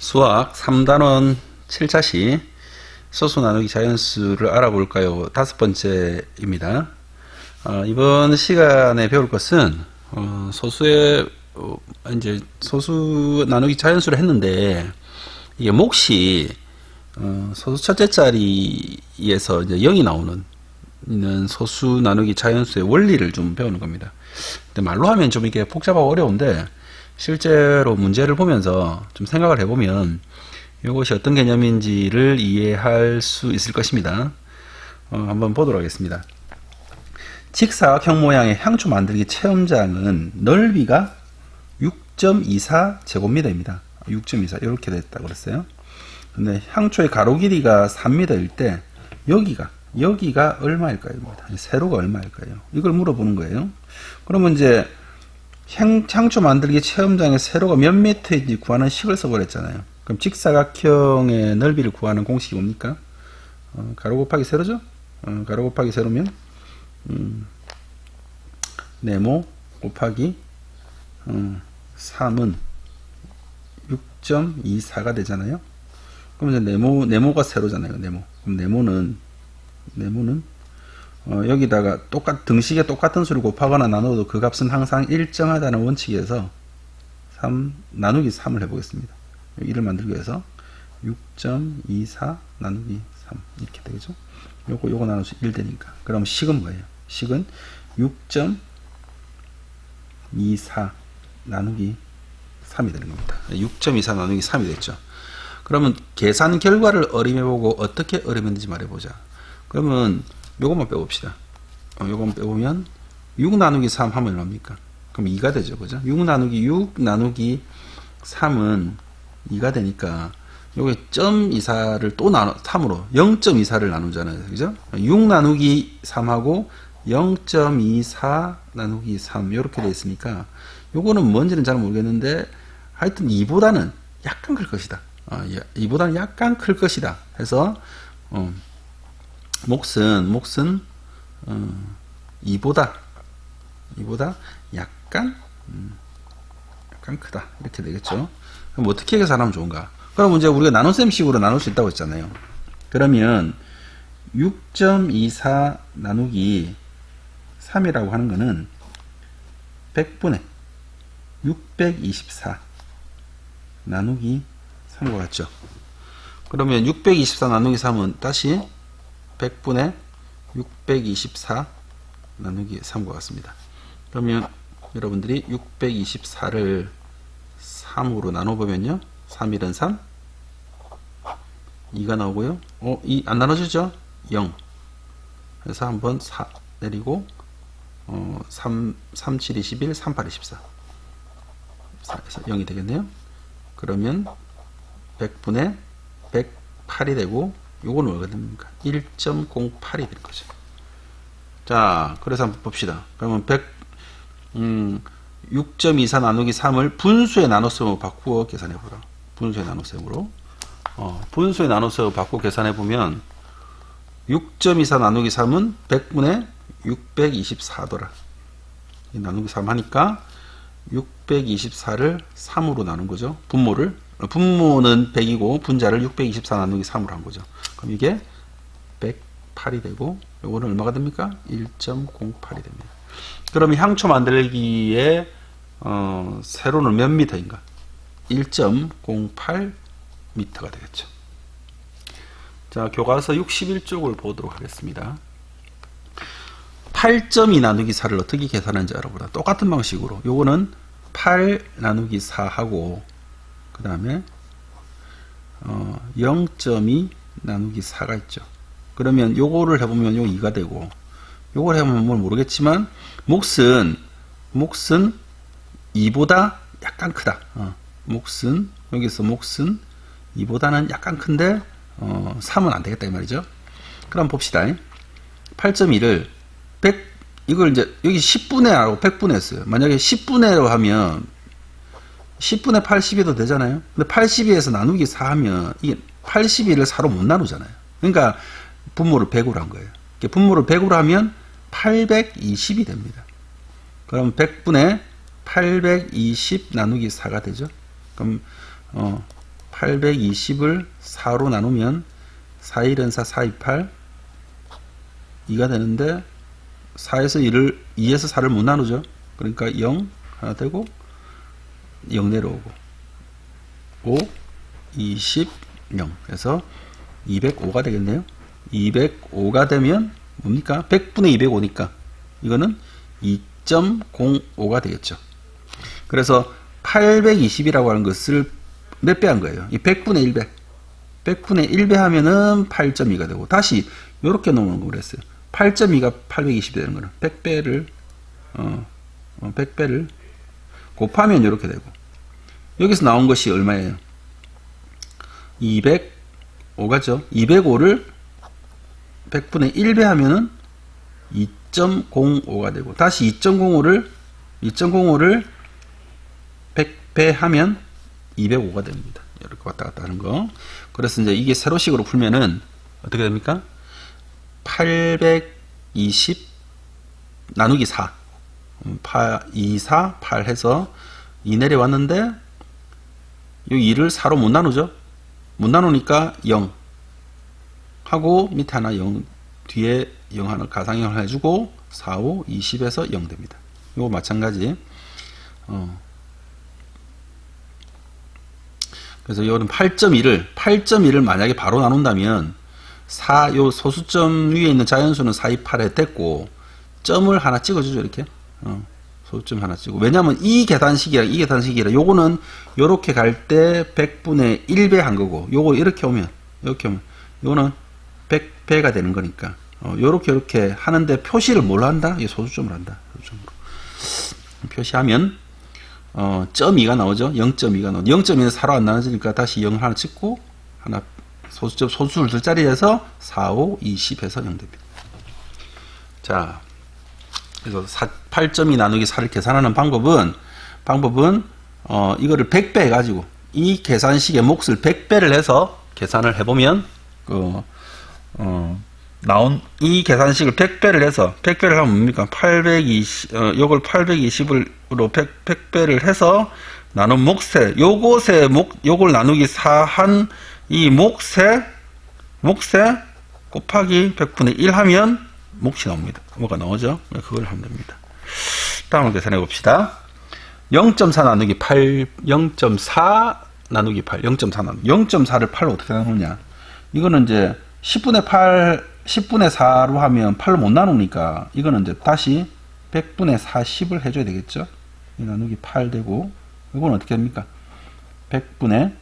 수학 3단원 7차시 소수 나누기 자연수를 알아볼까요? 다섯 번째입니다. 어, 이번 시간에 배울 것은 어, 소수의 어, 이제 소수 나누기 자연수를 했는데 이게 몫이 어, 소수 첫째 자리에서 이제 0이 나오는 있는 소수 나누기 자연수의 원리를 좀 배우는 겁니다. 근데 말로 하면 좀 이게 복잡하고 어려운데 실제로 문제를 보면서 좀 생각을 해보면 이것이 어떤 개념인지를 이해할 수 있을 것입니다. 어, 한번 보도록 하겠습니다. 직사각형 모양의 향초 만들기 체험장은 넓이가 6.24 제곱미터입니다. 6.24 이렇게 됐다고 그랬어요. 근데 향초의 가로 길이가 3m일 때 여기가 여기가 얼마일까요? 세로가 얼마일까요? 이걸 물어보는 거예요. 그러면 이제 향, 향초 만들기 체험장의 세로가 몇 미터인지 구하는 식을 써버렸잖아요. 그럼 직사각형의 넓이를 구하는 공식이 뭡니까? 어, 가로 곱하기 세로죠? 어, 가로 곱하기 세로면 음, 네모 곱하기 어, 3은 6.24가 되잖아요. 그럼 이제 네모 네모가 세로잖아요. 네모. 그럼 네모는 네모는 어, 여기다가 똑같 등식에 똑같은 수를 곱하거나 나눠도 그 값은 항상 일정하다는 원칙에서 3 나누기 3을 해보겠습니다. 1을 만들기 위해서 6.24 나누기 3 이렇게 되겠죠. 요거 요거 나눠서 1 되니까. 그럼 식은 뭐예요? 식은 6.24 나누기 3이 되는 겁니다. 6.24 나누기 3이 됐죠. 그러면 계산 결과를 어림해보고 어떻게 어림했는지 말해보자. 그러면 요것만 빼봅시다. 어, 요것만 빼보면 6 나누기 3 하면 얼마입니까? 그럼 2가 되죠. 그죠? 6 나누기 6 나누기 3은 2가 되니까 요게 점 24를 또 나눠 3으로 0.24를 나누잖아요. 그죠? 6 나누기 3하고 0.24 나누기 3 이렇게 돼 있으니까 요거는 뭔지는 잘 모르겠는데 하여튼 2보다는 약간 클 것이다. 어, 2보다는 약간 클 것이다. 해서 어, 몫은 몫은 어, 2보다 2보다 약간 음, 약간 크다 이렇게 되겠죠. 그럼 어떻게 계산하면 좋은가? 그럼 이제 우리가 나눗셈식으로 나눌 수 있다고 했잖아요. 그러면 6.24 나누기 3이라고 하는 거는 100분의 624 나누기 3과 같죠. 그러면 624 나누기 3은 다시 100분의 624 나누기 3과 같습니다. 그러면 여러분들이 624를 3으로 나눠보면요. 3, 1은 3. 2가 나오고요. 어, 2 안 나눠지죠? 0. 그래서 한번 4 내리고, 어, 3, 3, 7, 21, 3, 8, 24. 4에서 0이 되겠네요. 그러면 100분의 108이 되고, 요거는 뭐가 됩니까? 1.08이 될 거죠. 자, 그래서 한번 봅시다. 그러면 100, 음, 6.24 나누기 3을 분수의 나눗셈으로 바꾸어 계산해 보라. 분수의 나눗셈으로. 어, 분수의 나눗셈으로 바꾸어 계산해 보면 6.24 나누기 3은 100분의 624더라. 나누기 3 하니까 624를 3으로 나눈 거죠. 분모를. 분모는 100이고 분자를 624 나누기 3으로 한 거죠. 그럼 이게 108이 되고 요거는 얼마가 됩니까? 1.08이 됩니다. 그러면 향초 만들기에 어, 세로는 몇 미터인가? 1.08 미터가 되겠죠. 자, 교과서 61쪽을 보도록 하겠습니다. 8.2 나누기 4를 어떻게 계산하는지 알아보라. 똑같은 방식으로. 요거는 8 나누기 4하고 그 다음에 어, 0.2 나누기 4가 있죠. 그러면 요거를 해보면 요 2가 되고 요걸 해보면 뭘 모르겠지만 몫은 몫은 2보다 약간 크다. 어, 몫은 여기서 몫은 2보다는 약간 큰데 어, 3은 안 되겠다 이 말이죠. 그럼 봅시다. 8.1을 100 이걸 이제 여기 10분의 하고 100분의 했어요. 만약에 10분의 로 하면 10분의 80이도 되잖아요. 근데 82에서 나누기 4 하면 이게 82를 4로 못 나누잖아요. 그러니까 분모를 100으로 한 거예요. 분모를 100으로 하면 820이 됩니다. 그럼 100분의 820 나누기 4가 되죠. 그럼 어 820을 4로 나누면 4 1은 4, 4, 2, 8 2가 되는데 4에서 1을 2에서 4를 못 나누죠. 그러니까 0 하나 되고 0 내려오고 5 20 0 그래서 205가 되겠네요. 205가 되면 뭡니까? 100분의 205니까 이거는 2.05가 되겠죠. 그래서 820이라고 하는 것을 몇 배 한 거예요? 이 100분의 1배. 100분의 1배 하면은 8.2가 되고 다시 이렇게 놓는 거 그랬어요. 8.2가 820이 되는 거는 100배를 어, 어 100배를 곱하면 이렇게 되고 여기서 나온 것이 얼마예요? 205가죠. 205를 100분의 1배 하면은 2.05가 되고 다시 2.05를 2.05를 100배 하면 205가 됩니다. 이렇게 왔다 갔다 하는 거. 그래서 이제 이게 세로식으로 풀면은 어떻게 됩니까? 820 나누기 4. 8, 2, 4, 8 해서 2 내려왔는데 이 2를 4로 못 나누죠? 못 나누니까 0 하고 밑에 하나 0 뒤에 0 하나 가상형을 해주고 4, 5, 20에서 0 됩니다. 이거 마찬가지. 어. 그래서 이거는 8.1을 8.1을 만약에 바로 나눈다면 4, 요 소수점 위에 있는 자연수는 4, 2, 8에 됐고 점을 하나 찍어주죠 이렇게. 어. 소수점 하나 찍고 왜냐면 이 계산식이랑 이 계산식이랑 요거는 요렇게 갈 때 100분의 1배 한 거고 요거 이렇게 오면 이렇게 오면 요거는 100배가 되는 거니까 어, 요렇게 요렇게 하는데 표시를 뭘로 한다? 이 소수점을 한다. 소수점으로. 표시하면 어, 점 2가 나오죠. 0.2가 나오죠. 0.2는 4로 안 나눠지니까 다시 0을 하나 찍고 하나 소수점 소수를 둘 자리에서 4, 5, 20 해서 0 됩니다. 자, 그래서 8.2 나누기 4를 계산하는 방법은 방법은 어, 이거를 100배 해가지고 이 계산식의 몫을 100배를 해서 계산을 해보면 그 어, 나온 이 계산식을 100배를 해서 100배를 하면 뭡니까? 820 어, 요걸 820으로 100, 100배를 해서 나눈 몫에 요것의 몫 요걸 나누기 4한 이 몫에 몫에 곱하기 100분의 1 하면 몫이 나옵니다. 뭐가 나오죠? 그걸 하면 됩니다. 다음을 계산해 봅시다. 0.4 나누기 8, 0.4 나누기 8, 0.4 나누기 0.4를 8로 어떻게 나누느냐? 이거는 이제 10분의 8, 10분의 4로 하면 8로 못 나누니까 이거는 이제 다시 100분의 40을 해줘야 되겠죠? 이 나누기 8 되고 이건 어떻게 됩니까? 100분의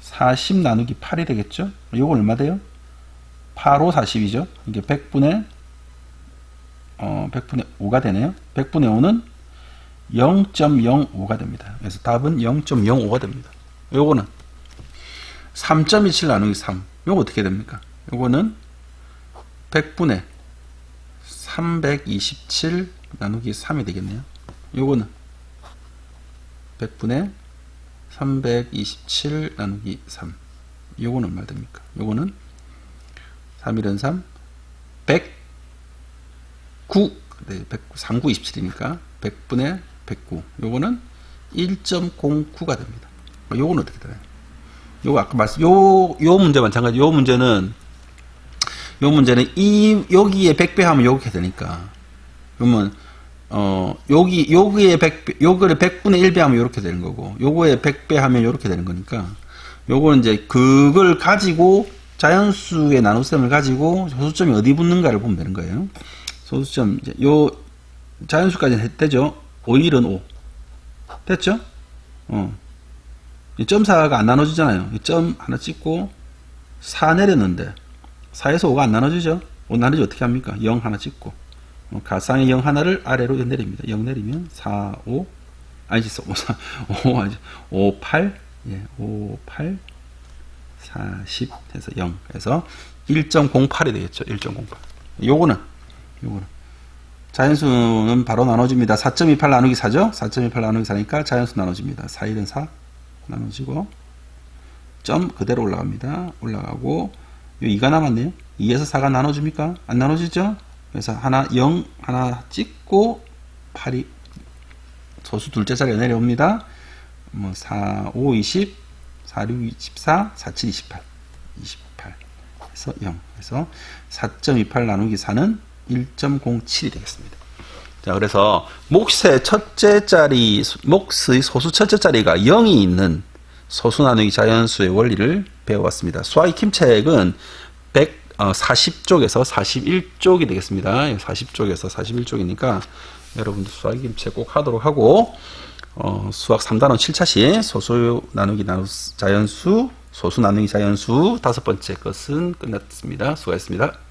40 나누기 8이 되겠죠? 이건 얼마 돼요? 8, 5, 40이죠. 이게 100분의 어, 100분의 5가 되네요. 100분의 5는 0.05가 됩니다. 그래서 답은 0.05가 됩니다. 요거는 3.27 나누기 3. 요거 어떻게 됩니까? 요거는 100분의 327 나누기 3이 되겠네요. 요거는 100분의 327 나누기 3. 요거는 얼마 됩니까? 요거는 3일은 3, 109, 네, 100, 39, 27이니까 100분의 109. 요거는 1.09가 됩니다. 요거는 어떻게 되나요? 요거 아까 말씀, 요, 요 문제 마찬가지. 요 문제는, 요 문제는 이, 여기에 100배 하면 요렇게 되니까. 그러면, 어, 여기, 여기에 100배, 요거를 100분의 1배 하면 요렇게 되는 거고, 요거에 100배 하면 요렇게 되는 거니까, 요거는 이제 그걸 가지고 자연수의 나눗셈을 가지고 소수점이 어디 붙는가를 보면 되는 거예요. 소수점, 이제 요, 자연수까지 되죠? 5일은 5. 됐죠? 어. 점 4가 안 나눠지잖아요. 점 하나 찍고 4 내렸는데 4에서 5가 안 나눠지죠? 5 나누지 어떻게 합니까? 0 하나 찍고 어, 가상의 0 하나를 아래로 내립니다. 0 내리면 4, 5 아니지 5, 4, 5, 아니지 5, 8 예, 5, 8 40 해서 0 해서 1.08이 되겠죠. 1.08 요거는 요거는 자연수는 바로 나눠집니다. 4.28 나누기 4죠? 4.28 나누기 4니까 자연수 나눠집니다. 4, 1은 4 나눠지고 점 그대로 올라갑니다. 올라가고 요 2가 남았네요. 2에서 4가 나눠집니까? 안 나눠지죠? 그래서 하나 0 하나 찍고 8이 소수 둘째 자리에 내려옵니다. 뭐 4, 5, 20, 4, 6, 24, 4, 7, 28. 28. 그래서 0. 그래서 4.28 나누기 4는 1.07이 되겠습니다. 자, 그래서 몫의 첫째 자리, 몫의 소수 첫째 자리가 0이 있는 소수 나누기 자연수의 원리를 배워왔습니다. 수학의 김책은 140쪽에서 41쪽이 되겠습니다. 40쪽에서 41쪽이니까 여러분들 수학의 김책 꼭 하도록 하고 어, 수학 3단원 7차시 소수 나누기 나누 자연수, 소수 나누기 자연수 다섯 번째 것은 끝났습니다. 수고하셨습니다.